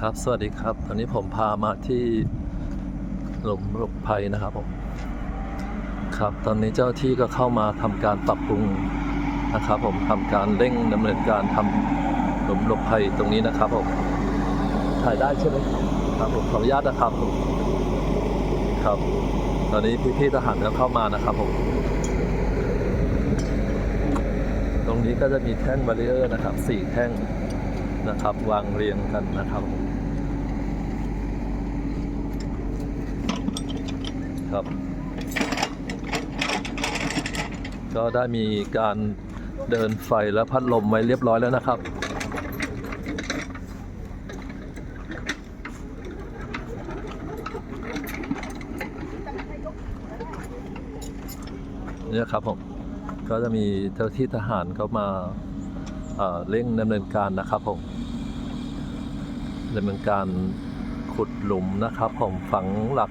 ครับ สวัสดีครับ ตอนนี้ผมพามาที่หลุมหลบภัยนะครับผม ครับ ตอนนี้เจ้าที่ก็เข้ามาทำการปรับปรุงนะครับผมทำการเร่งดำเนินการทำหลุมหลบภัยตรงนี้นะครับผม ถ่ายได้ใช่ไหมครับผมขออนุญาตนะครับผมครับ ตอนนี้พี่ๆทหารก็เข้ามานะครับผม ตรงนี้ก็จะมีแท่งบารีเออร์นะครับสี่แท่งนะครับวางเรียงกันนะครับ ครับ ก็ได้มีการเดินไฟและพัดลมไว้เรียบร้อยแล้วนะครับเนี่ยครับผม ก็จะมีเจ้าที่ทหารเข้ามาเอ่อเร่งดำเนินการนะครับผมดำเนินการขุดหลุมนะครับผมฝังหลัก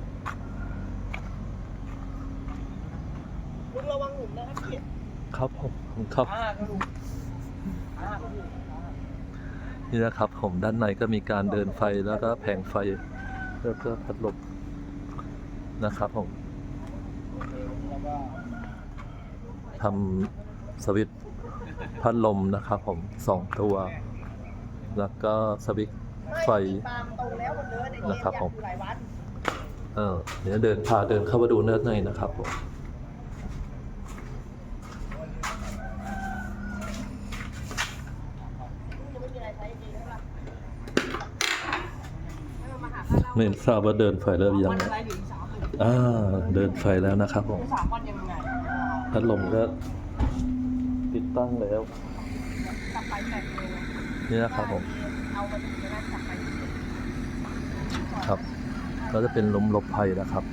ลุงระวังหลุมนะครับพี่ครับผมครับอ่าครับลุงอ่าครับลุงนี่นะครับผมด้านในก็มีการเดินไฟแล้วก็แผงไฟแล้วก็พัดลมนะครับผมทำสวิตพัดลมนะครับผมสองตัว แล้วก็สวิตไฟนะครับผมเออเดี๋ยวเดินพาเดินเข้ามาดูเนื้อในนะครับผม จะไม่มีอะไรใช้จริงแล้วล่ะให้มันมาหาข้าว ไม่ทราบว่าเดินไฟเริ่มยังวันอะไรถึงสามหมื่นอ่าเดินไฟแล้วนะครับผม สามวันยังไงพัดลมก็ติดตั้งแล้ว กลับไปแต่งเลยนี่นะครับผม เอามาถึงจะได้กลับไปครับ ก็จะเป็นลมหลบภัยนะครับ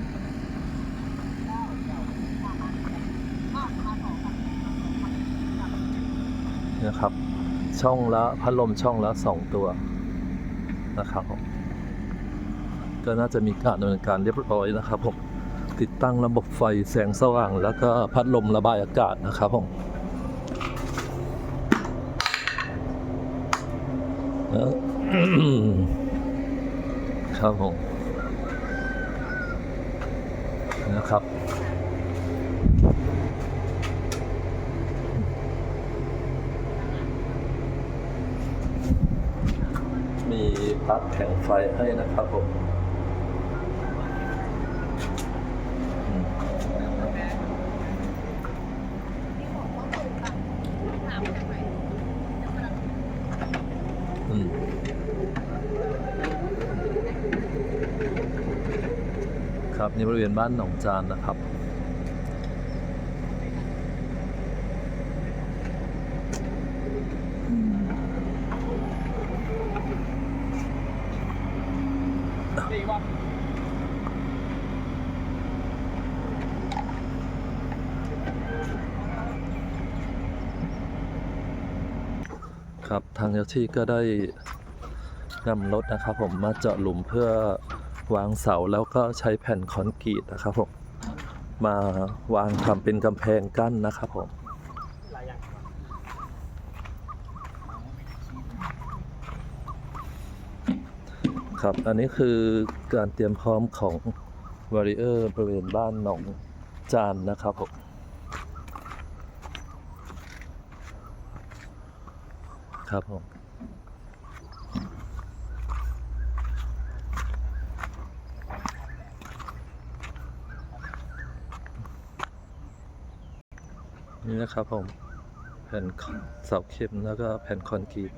นะครับ ช่องละพัดลมช่องละสองตัวนะครับผม ก็น่าจะมีการดำเนินการเรียบร้อยนะครับผมติดตั้งระบบไฟแสงสว่าง แล้วก็พัดลมระบายอากาศนะครับผมครับผมนะครับมีปลั๊กแผงไฟให้นะครับผมอืมอืม ครับนี่บริเวณบ้านหนองจานนะครับ ดีว่า ครับทางเจ้าที่ก็ได้นำรถนะครับ ผมมาเจาะหลุมเพื่อวางเสาแล้วก็ใช้แผ่นคอนกรีตนะครับผมมาวางทำเป็นกำแพงกั้นนะครับผมครับ อันนี้คือการเตรียมพร้อมของวาริเออร์บริเวณบ้านหนองจานนะครับผม ครับผมนี่นะครับผม แผ่นเสาเข็มแล้วก็แผ่นคอนกรีต